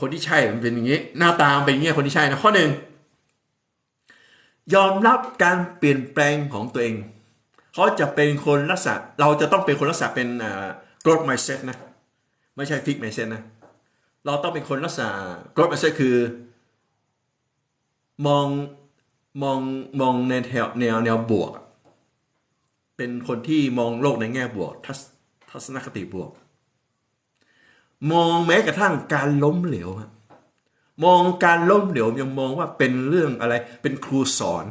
คนที่ใช่มันเป็นอย่างนี้ หน้าตามันเป็นอย่างนี้คนที่ใช่นะข้อหนึ่งยอมรับการเปลี่ยนแปลงของตัวเองเขาจะเป็นคนลักษณะเราจะต้องเป็นคนลักษณะเป็นอ่า growth mindset นะไม่ใช่ fix mindset นะเราต้องเป็นคนลักษณะ growth mindset คือ มองมองมองในแถวแนวแนวบวก เป็นคนที่มองโลกในแง่บวกทัศนคติบวก มองแม้กระทั่งการล้มเหลวอะมองการล้มเหลวยังมองว่าเป็นเรื่องอะไร เป็นครูสอน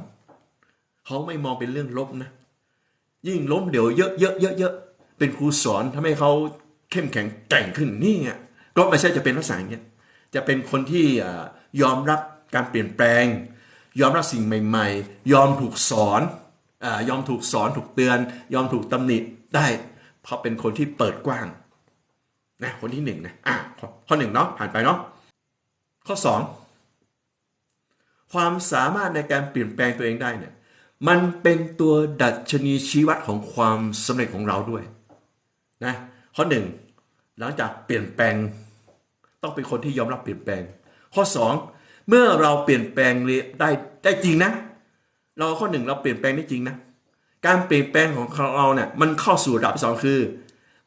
เขาไม่มองเป็นเรื่องลบนะ ยิ่งล้มเหลวเยอะเยอะเยอะเยอะเป็นครูสอนทำให้เขาเข้มแข็งแกร่งขึ้นนี่ไงก็ไม่ใช่จะเป็นลักษณะอย่างเงี้ยจะเป็นคนที่ยอมรับการเปลี่ยนแปลง ยอมรับสิ่งใหม่ ๆ ยอมถูกสอนอยอมถูกสอนถูกเตือน ยอมถูกตำหนิได้ เพราะเป็นคนที่เปิดกว้าง นะคนที่หนึ่งนะอะข้อหนึ่งเนาะผ่านไปเนาะข้อสองความสามารถในการเปลี่ยนแปลงตัวเองได้เนี่ยมันเป็นตัวดัชนีชี้วัดของความสำเร็จของเราด้วยนะข้อหนึ่งหลังจากเปลี่ยนแปลงต้องเป็นคนที่ยอมรับเปลี่ยนแปลง ข้อสองเมื่อเราเปลี่ยนแปลงได้ได้จริงนะ เราข้อหนึ่งเราเปลี่ยนแปลงได้จริงนะ การเปลี่ยนแปลงของเราเนี่ยมันเข้าสู่ระดับสองคือ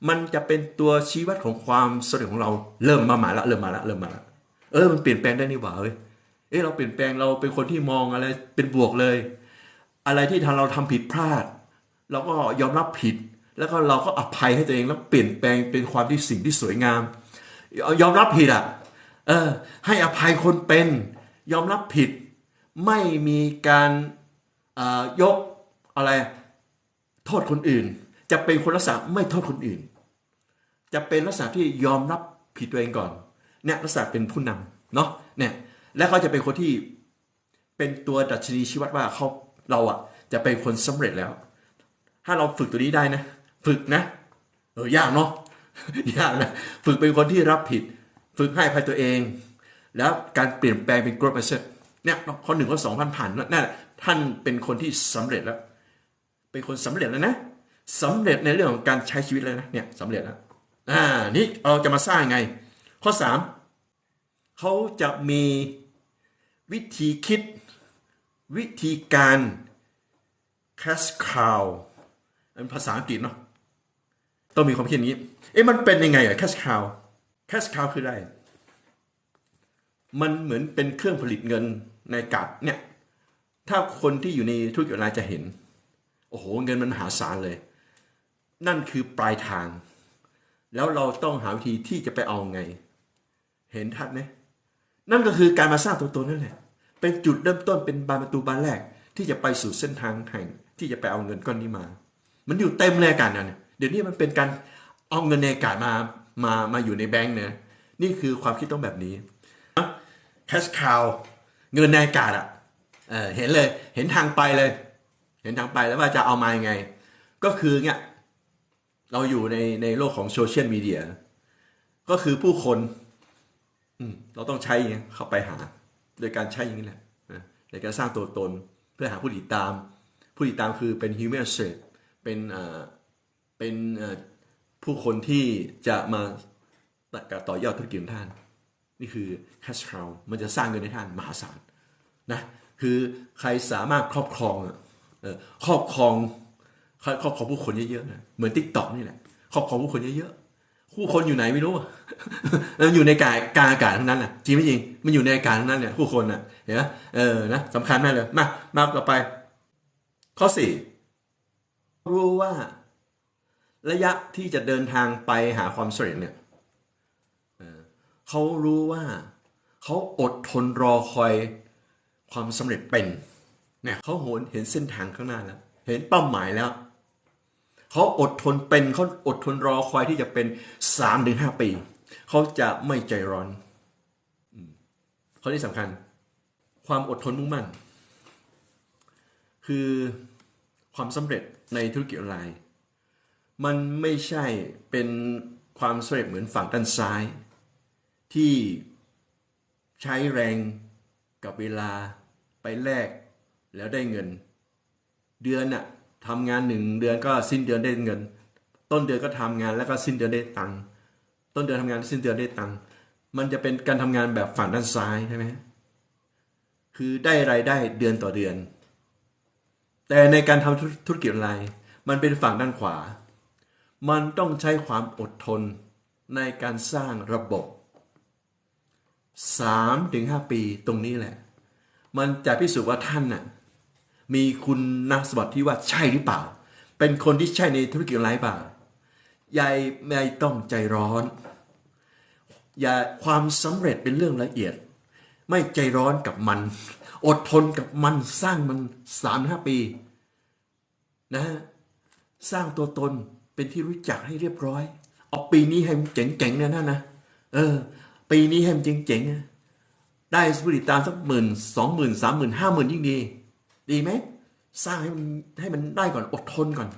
มันจะเป็นตัวชี้วัดของความสำเร็จของเราเริ่มมาหมาละเริ่มมาละเริ่มมาละเออมันเปลี่ยนแปลงได้นี่หว่าเอ้ยเอ้เราเปลี่ยนแปลงเราเป็นคนที่มองอะไรเป็นบวกเลย อะไรที่ทางเราทำผิดพลาด เราก็ยอมรับผิด แล้วก็เราก็อภัยให้ตัวเองแล้วเปลี่ยนแปลงเป็นความที่สิ่งที่สวยงาม ยอมรับผิดอะเออให้อภัยคนเป็น ยอมรับผิด ไม่มีการยกอะไรโทษคนอื่น จะเป็นคนลักษณะไม่โทษคนอื่น จะเป็นลักษณะที่ยอมรับผิดตัวเองก่อนเนี่ยลักษณะเป็นผู้นำเนาะเนี่ยแล้วเขาจะเป็นคนที่เป็นตัวดัชนีชี้วัดว่าเขาเราอะจะเป็นคนสำเร็จแล้ว ถ้าเราฝึกตัวนี้ได้นะ ฝึกนะเออยากเนาะยากนะฝึกเป็นคนที่รับผิด ฝึกให้ภัยตัวเอง แล้วการเปลี่ยนแปลงเป็น growth mindset เนี่ยข้อหนึ่งข้อสองพันผ่านนั่นท่านเป็นคนที่สำเร็จแล้ว เป็นคนสำเร็จแล้วนะ สำเร็จในเรื่องของการใช้ชีวิตเลยนะเนี่ยสำเร็จแล้วอ่านี่เราจะมาสร้างไง ข้อสามเขาจะมีวิธีคิดวิธีการ cash cow เป็นภาษาอังกฤษเนาะต้องมีความคิดอย่างนี้ เอ๊ะมันเป็นยังไงอะ cash cow cash cow คืออะไร มันเหมือนเป็นเครื่องผลิตเงินในกาดเนี่ย ถ้าคนที่อยู่ในธุรกิจออนไลน์จะเห็น โอ้โห เงินมันมหาศาลเลย นั่นคือปลายทาง แล้วเราต้องหาวิธีที่จะไปเอาไง เห็นทัดไหมนั่นก็คือการมาสร้างตัวตนนั่นแหละ เป็นจุดเริ่มต้นเป็นบานประตูบานแรก ที่จะไปสู่เส้นทางแห่งที่จะไปเอาเงินก้อนนี้มา มันอยู่เต็มเลยอากาศนะเดี๋ยวนี้มันเป็นการเอาเงินในอากาศมามามาอยู่ในแบงก์นะนี่คือความคิดต้องแบบนี้ cash cow เงินในอากาศอะเออเห็นเลยเห็นทางไปเลย เห็นทางไปแล้วว่าจะเอามายังไง ก็คือเนี่ย เราอยู่ในในโลกของโซเชียลมีเดียก็คือผู้คน อืมเราต้องใช้อย่างเข้าไปหา โดยการใช้อย่างนี้แหละนะในการสร้างตัวตนเพื่อหาผู้ติดตาม ผู้ติดตามคือเป็น human s e a r เป็นเอ่อเป็นอ่อผู้คนที่จะมาต่อยอดธุรกิจของท่าน นี่คือ cash cow มันจะสร้างเงินให้ท่านมหาศาลนะคือใครสามารถครอบครองครอบครอง ครอบครองผู้คนเยอะๆนะเหมือนทิกต็อกนี่แหละครอบครองผู้คนเยอะๆผู้คนอยู่ไหนไม่รู้มันอยู่ในกายกางอากาศทั้งนั้นแหละจริงไม่จริงมันอยู่ในอากาศทั้งนั้นเนี่ยผู้คนน่ะเห็นไหมเออนะสำคัญมากเลยมามาต่อไป ข้อสี่รู้ว่า ระยะที่จะเดินทางไปหาความสำเร็จเนี่ยเขารู้ว่าเขาอดทนรอคอยความสำเร็จเป็นเนี่ยเขาโหนเห็นเส้นทางข้างหน้าแล้ว เห็นเป้าหมายแล้ว เขาอดทนเป็นเขาอดทนรอคอยที่จะเป็นสามถึงห้าปี เขาจะไม่ใจร้อนอข้อที่สำคัญ ความอดทนมุ่งมั่น คือความสำเร็จในธุรกิจออนไลน์ มันไม่ใช่เป็นความสำเร็จเหมือนฝั่งด้านซ้าย ที่ใช้แรงกับเวลาไปแลกแล้วได้เงิน เดือนน่ะ ทำงานหนึ่งเดือนก็สิ้นเดือนได้เงิน ต้นเดือนก็ทำงานแล้วก็สิ้นเดือนได้ตังค์ต้นเดือนทำงานสิ้นเดือนได้ตังค์มันจะเป็นการทำงานแบบฝั่งด้านซ้ายใช่ไหมคือได้รายได้เดือนต่อเดือน แต่ในการทำธุรกิจออนไลน์มันเป็นฝั่งด้านขวา มันต้องใช้ความอดทนในการสร้างระบบ 3-5 ปีตรงนี้แหละ มันจะพิสูจน์ว่าท่านน่ะ มีคุณนักสมบัติที่ว่าใช่หรือเปล่า เป็นคนที่ใช่ในธุรกิจออนไลน์เปล่ายายไม่ต้องใจร้อน อย่าความสำเร็จเป็นเรื่องละเอียด ไม่ใจร้อนกับมัน อดทนกับมันสร้างมันสามห้าปีนะฮะสร้างตัวตนเป็นที่รู้จักให้เรียบร้อย เอาปีนี้ให้มันเจ๋งๆเนี่ยนะนะเออ ปีนี้ให้มันเจ๋งๆนะได้ผู้ติดตามสักหมื่นสองหมื่นสามหมื่นห้าหมื่นยิ่งดี ดีไหมสร้างให้มันให้มันได้ก่อนอดทนก่อน